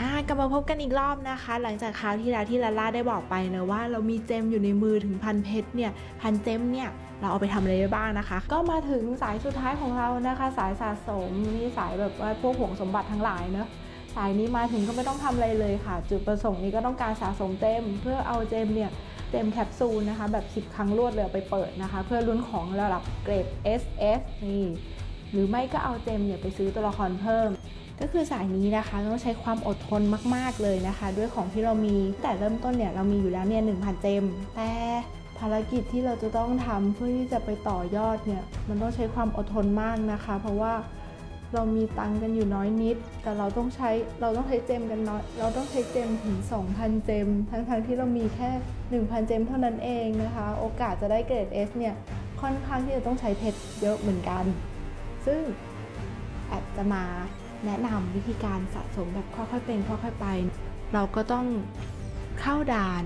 อ่ากลับมาพบกันอีกรอบนะคะ หลังจากคราวที่แล้วที่ลาล่าได้บอกไปนะว่า เรามีเจมอยู่ในมือถึงพันเพชรเนี่ยพันเจมเนี่ยเราเอาไปทำอะไรได้บ้างนะคะ ก็มาถึงสายสุดท้ายของเรานะคะ สายสะสมนี่สายแบบว่าพวกผงสมบัติทั้งหลายเนอะสายนี้มาถึงก็ไม่ต้องทำอะไรเลยค่ะ จุดประสงค์นี้ก็ต้องการสะสมเจมเพื่อเอาเจมเนี่ยเจมแคปซูลนะคะแบบ 10 ครั้งรวดเลยไปเปิดนะคะ เพื่อลุ้นของระดับเกรด SS นี่หรือไม่ก็เอาเจมเนี่ยไปซื้อตัวละครเพิ่ม ก็คือสายนี้นะคะต้องใช้ความอดทนมาก ๆ เลยนะคะ ด้วยของที่เรามีแต่เริ่มต้นเนี่ยเรามีอยู่แล้วเนี่ย1,000เจม แต่ภารกิจที่เราจะต้องทำเพื่อที่จะไปต่อยอดเนี่ยมันต้องใช้ความอดทนมากนะคะ เพราะว่าเรามีตังกันอยู่น้อยนิด แต่เราต้องใช้เราต้องใช้เจมกันน้อย เราต้องใช้เจมถึง 2,000 เจม ทั้งๆที่เรามีแค่ 1,000 เจมเท่านั้นเองนะคะ โอกาสจะได้เกรด S เนี่ยค่อนข้างที่จะต้องใช้เพชรเยอะเหมือนกัน ซึ่งแอบจะมา แนะนำวิธีการสะสมแบบค่อยๆเป็นค่อยๆไป เราก็ต้องเข้าด่าน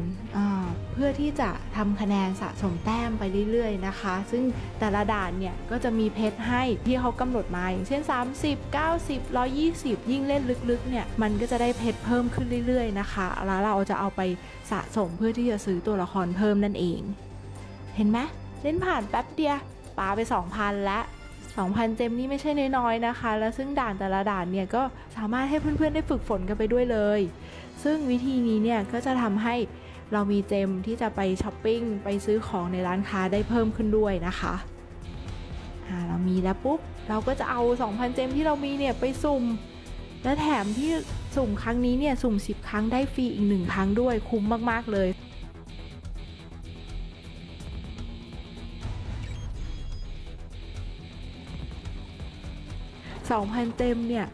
เพื่อที่จะทำคะแนนสะสมแต้มไปเรื่อยๆนะคะ ซึ่งแต่ละด่านเนี่ยก็จะมีเพชรให้ที่เขากำหนดมาอย่างเช่น 30 90 120 ยิ่งเล่นลึกๆเนี่ยมันก็จะได้เพชรเพิ่มขึ้นเรื่อยๆนะคะ แล้วเราจะเอาไปสะสมเพื่อที่จะซื้อตัวละครเพิ่มนั่นเอง เห็นไหมเล่นผ่านแป๊บเดียวปาไป 2,000แล้ว 2,000 เจมนี่ไม่ใช่น้อยๆนะคะ แล้วซึ่งด่านแต่ละด่านเนี่ยก็สามารถให้เพื่อนๆได้ฝึกฝนกันไปด้วยเลย ซึ่งวิธีนี้เนี่ยก็จะทำให้เรามีเจมที่จะไปช้อปปิ้งไปซื้อของในร้านค้าได้เพิ่มขึ้นด้วยนะคะอ่าเรามีแล้วปุ๊บเราก็จะเอา 2,000 เจมที่เรามีเนี่ยไปสุ่ม และแถมที่สุ่มครั้งนี้เนี่ยสุ่ม 10 ครั้งได้ฟรีอีก 1 ครั้งด้วยคุ้มมาก ๆ เลย 2,000 เต็มเนี่ย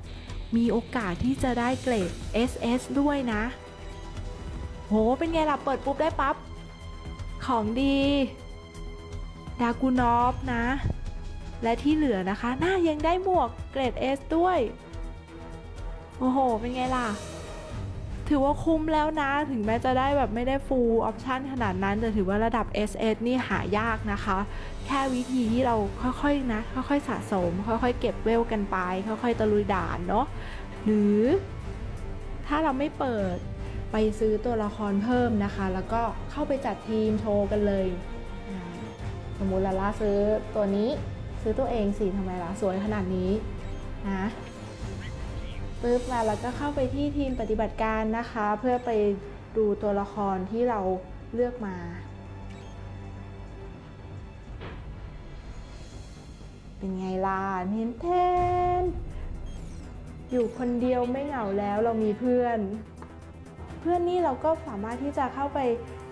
มีโอกาสที่จะได้เกรด SS ด้วยนะ โห เป็นไงล่ะ เปิดปุ๊บได้ปั๊บ ของดี ดากูนอฟนะ และที่เหลือนะคะ น่ายังได้หมวกเกรด S ด้วย โอ้โห เป็นไงล่ะ ถือว่าคุ้มแล้วนะ ถึงแม้จะได้แบบไม่ได้ full option ขนาดนั้นแต่ถือว่าระดับ SS นี่หายากนะคะ แค่วิธีที่เราค่อยๆนะ ค่อยๆสะสม ค่อยๆเก็บเวลกันไป ค่อยๆตะลุยด่านเนาะหรือถ้าเราไม่เปิดไปซื้อตัวละครเพิ่มนะคะ แล้วก็เข้าไปจัดทีมโชว์กันเลย สมมุติลาล่าซื้อตัวนี้ซื้อตัวเองสิทำไมล่ะ สวยขนาดนี้นะ ปึ๊บมาแล้วก็เข้าไปที่ทีมปฏิบัติการนะคะ เพื่อไปดูตัวละครที่เราเลือกมา เป็นไงล่ะเห็นแทนอยู่คนเดียวไม่เหงาแล้วเรามีเพื่อน เพื่อนนี่เราก็สามารถที่จะเข้าไป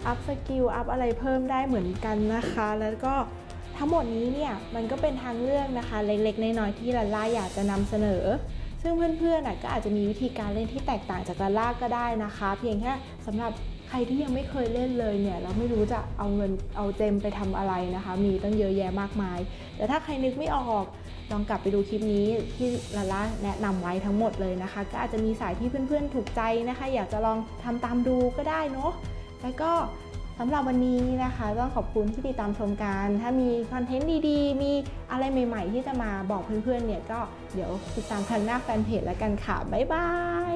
อัพสกิลอัพอะไรเพิ่มได้เหมือนกันนะคะ แล้วก็ทั้งหมดนี้เนี่ยมันก็เป็นทางเลือกนะคะ เล็กๆน้อยๆที่ลาล่าอยากจะนำเสนอ ซึ่งเพื่อนๆก็อาจจะมีวิธีการเล่นที่แตกต่างจากลาล่าก็ได้นะคะ เพียงแค่สำหรับใครที่ยังไม่เคยเล่นเลยเนี่ยเราไม่รู้จะเอาเงินเอาเจมไปทำอะไรนะคะ มีตั้งเยอะแยะมากมาย แต่ถ้าใครนึกไม่ออกลองกลับไปดูคลิปนี้ที่ลาล่าแนะนำไว้ทั้งหมดเลยนะคะ ก็อาจจะมีสายที่เพื่อนๆถูกใจนะคะ อยากจะลองทำตามดูก็ได้เนาะแล้วก็ สำหรับวันนี้นะคะต้องขอบคุณที่ติดตามชมกัน ถ้ามีคอนเทนต์ดีๆ มีอะไรใหม่ๆ ที่จะมาบอกเพื่อนๆเนี่ยก็เดี๋ยวติดตามทางหน้าแฟนเพจแล้วกันค่ะ บ๊ายบาย